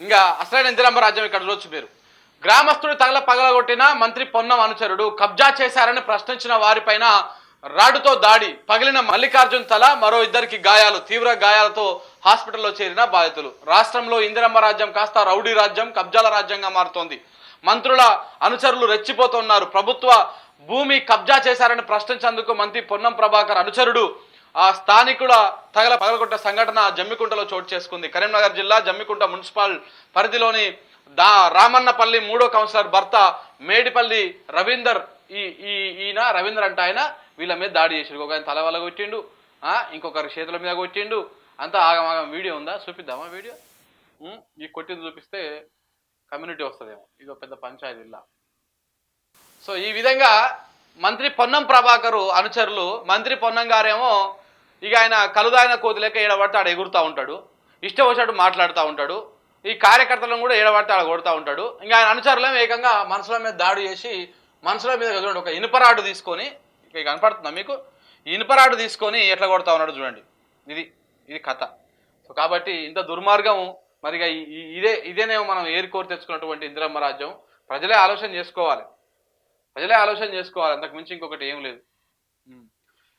ఇంకా అసలైన ఇందిరాంబ రాజ్యం ఇక్కడ చూడొచ్చు మీరు. గ్రామస్తుడు తగల పగలగొట్టిన మంత్రి పొన్నం అనుచరుడు కబ్జా చేశారని ప్రశ్నించిన వారిపైన రాడుతో దాడి పగిలిన మల్లికార్జున్ తల మరో ఇద్దరికి గాయాలు తీవ్ర గాయాలతో హాస్పిటల్లో చేరిన బాధితులు. రాష్ట్రంలో ఇందిరమ్మ రాజ్యం కాస్త రౌడీ రాజ్యం కబ్జాల రాజ్యంగా మారుతోంది. మంత్రుల అనుచరులు రెచ్చిపోతున్నారు. ప్రభుత్వ భూమి కబ్జా చేశారని ప్రశ్నించేందుకు మంత్రి పొన్నం ప్రభాకర్ అనుచరుడు ఆ స్థానికుల తగల పగలగొట్ట సంఘటన జమ్మికుంటలో చోటు చేసుకుంది. కరీంనగర్ జిల్లా జమ్మికుంట మున్సిపల్ పరిధిలోని దా రామన్నపల్లి మూడో కౌన్సిలర్ భర్త మేడిపల్లి రవీందర్ ఈ ఈ ఈయన రవీందర్ అంటే ఆయన వీళ్ళ మీద దాడి చేసిండు ఒక ఆయన తల వల్ల కొట్టిండు ఇంకొకరి చేతుల మీద కొట్టిండు. అంతా ఆగమాగం వీడియో ఉందా? చూపిద్దామా వీడియో? ఈ కొట్టింది చూపిస్తే కమ్యూనిటీ వస్తుందేమో. ఇది ఒక పెద్ద పంచాయతీ సో ఈ విధంగా మంత్రి పొన్నం ప్రభాకరు అనుచరులు మంత్రి పొన్నం గారేమో ఇక ఆయన కలుదాయన కోతిలేక ఏడబడితే ఆడ ఎగురుతూ ఉంటాడు. ఇష్టం వచ్చినట్టు మాట్లాడుతూ ఉంటాడు. ఈ కార్యకర్తలను కూడా ఏడబడితే ఆడ కొడుతూ ఉంటాడు. ఇంకా ఆయన అనుచరులేమో ఏకంగా మనసుల మీద దాడి చేసి మనసుల మీద చూడండి ఒక ఇనుపరాడు తీసుకొని ఇక కనపడుతుందా మీకు? ఈ ఇనుపరాడు తీసుకొని ఎట్లా కొడతా ఉన్నాడు చూడండి. ఇది ఇది కథ. సో కాబట్టి ఇంత దుర్మార్గం మరిగా ఈ- ఇదే ఇదేనేమో మనం ఏరుకోరు తెచ్చుకున్నటువంటి ఇందిరమ్మ రాజ్యం. ప్రజలే ఆలోచన చేసుకోవాలి. ప్రజలే ఆలోచన చేసుకోవాలి. అంతకు మించి ఇంకొకటి ఏం లేదు.